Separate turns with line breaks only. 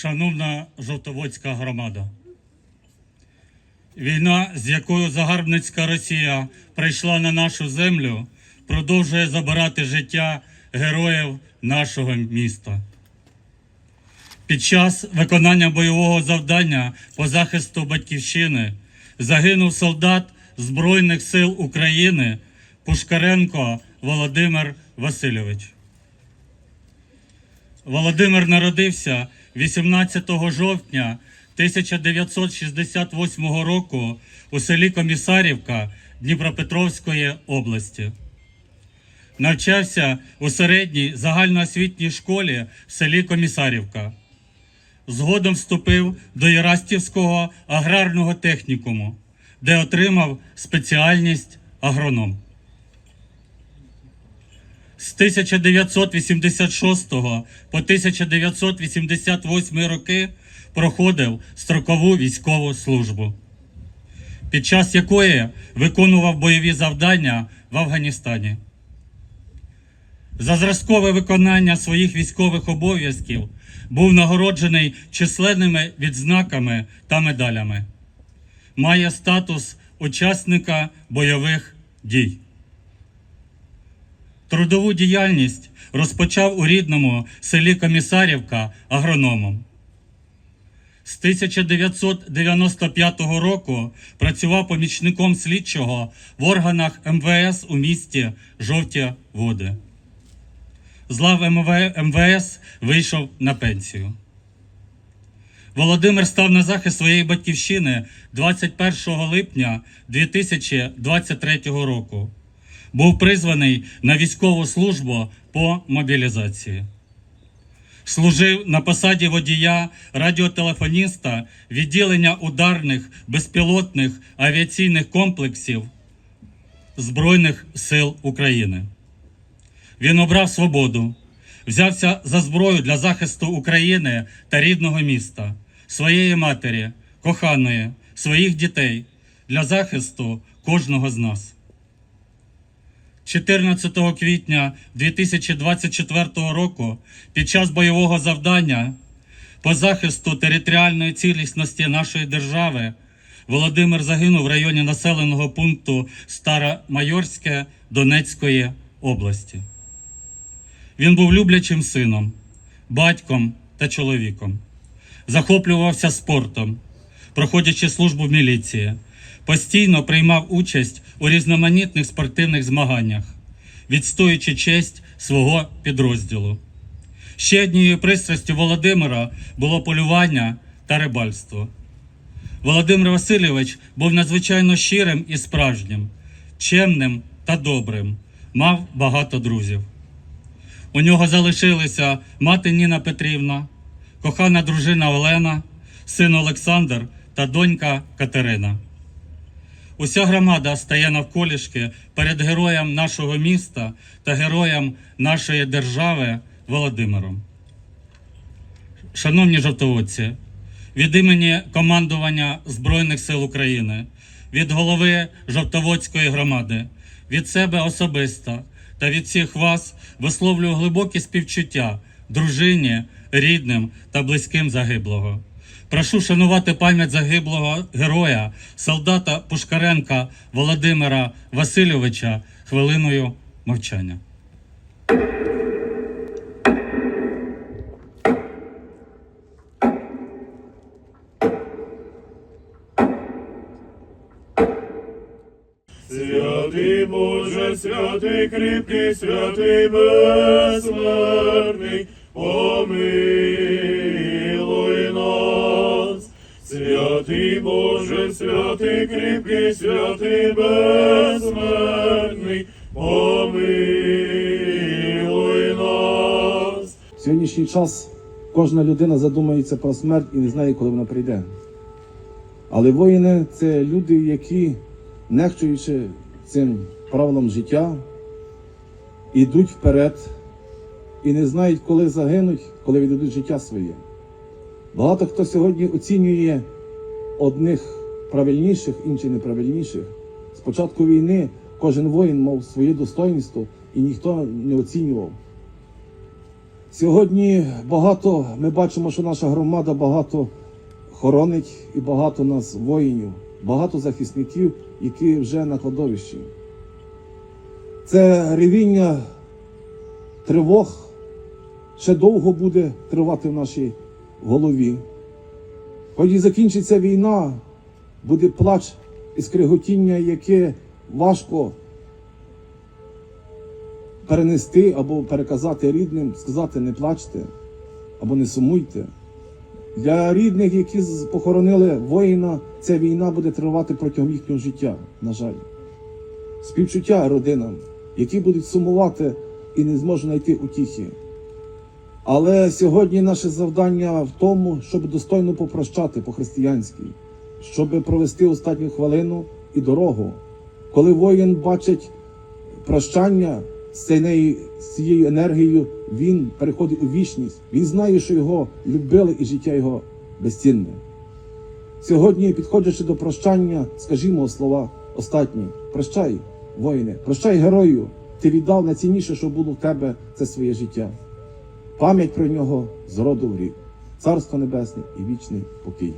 Шановна Жовтоводська громада, війна, з якою загарбницька Росія прийшла на нашу землю, продовжує забирати життя героїв нашого міста. Під час виконання бойового завдання по захисту батьківщини загинув солдат Збройних сил України Пушкаренко Володимир Васильович. Володимир народився 18 жовтня 1968 року у селі Комісарівка Дніпропетровської області. Навчався у середній загальноосвітній школі в селі Комісарівка. Згодом вступив до Єрастівського аграрного технікуму, де отримав спеціальність агроном. З 1986 по 1988 роки проходив строкову військову службу, під час якої виконував бойові завдання в Афганістані. За зразкове виконання своїх військових обов'язків був нагороджений численними відзнаками та медалями. Має статус учасника бойових дій. Трудову діяльність розпочав у рідному селі Комісарівка агрономом. З 1995 року працював помічником слідчого в органах МВС у місті Жовті Води. З лав МВС вийшов на пенсію. Володимир став на захист своєї батьківщини 21 липня 2023 року. Був призваний на військову службу по мобілізації. Служив на посаді водія радіотелефоніста відділення ударних безпілотних авіаційних комплексів Збройних сил України. Він обрав свободу, взявся за зброю для захисту України та рідного міста, своєї матері, коханої, своїх дітей для захисту кожного з нас. 14 квітня 2024 року під час бойового завдання по захисту територіальної цілісності нашої держави Володимир загинув в районі населеного пункту Старомайорське Донецької області. Він був люблячим сином, батьком та чоловіком. Захоплювався спортом, проходячи службу в міліції, постійно приймав участь у різноманітних спортивних змаганнях, відстоюючи честь свого підрозділу. Ще однією пристрастю Володимира було полювання та рибальство. Володимир Васильович був надзвичайно щирим і справжнім, чемним та добрим, мав багато друзів. У нього залишилися мати Ніна Петрівна, кохана дружина Олена, син Олександр та донька Катерина. Уся громада стає навколішки перед героєм нашого міста та героєм нашої держави Володимиром. Шановні жовтоводці, від імені командування Збройних сил України, від голови Жовтоводської громади, від себе особисто та від всіх вас висловлюю глибокі співчуття дружині, рідним та близьким загиблого. Прошу шанувати пам'ять загиблого героя, солдата Пушкаренка Володимира Васильовича хвилиною мовчання.
Святий Боже, святий кріпкий, святий безсмертний, помилуй Святий Боже, святий кріпкий, святий безсмертний, помилуй нас.
В сьогоднішній час кожна людина задумається про смерть і не знає, коли вона прийде. Але воїни це люди, які, нехтуючи цим правилом життя, ідуть вперед і не знають, коли загинуть, коли віддадуть життя своє. Багато хто сьогодні оцінює одних правильніших, інших неправильніших. З початку війни кожен воїн мав своє достоинство і ніхто не оцінював. Сьогодні багато, ми бачимо, що наша громада багато хоронить і багато нас воїнів, багато захисників, які вже на кладовищі. Це ревіння тривог ще довго буде тривати в нашій голові. І закінчиться війна, буде плач і скриготіння, яке важко перенести або переказати рідним, сказати не плачте або не сумуйте. Для рідних, які похоронили воїна, ця війна буде тривати протягом їхнього життя, на жаль. Співчуття родинам, які будуть сумувати і не зможуть знайти утіхи. Але сьогодні наше завдання в тому, щоб достойно попрощати по-християнськи, щоб провести останню хвилину і дорогу. Коли воїн бачить прощання з цією, енергією, він переходить у вічність. Він знає, що його любили і життя його безцінне. Сьогодні, підходячи до прощання, скажімо слова остатні: прощай, воїне, прощай герою. Ти віддав найцінніше, що було в тебе, це своє життя. Пам'ять про нього з роду в рік. Царство Небесне і вічний покій.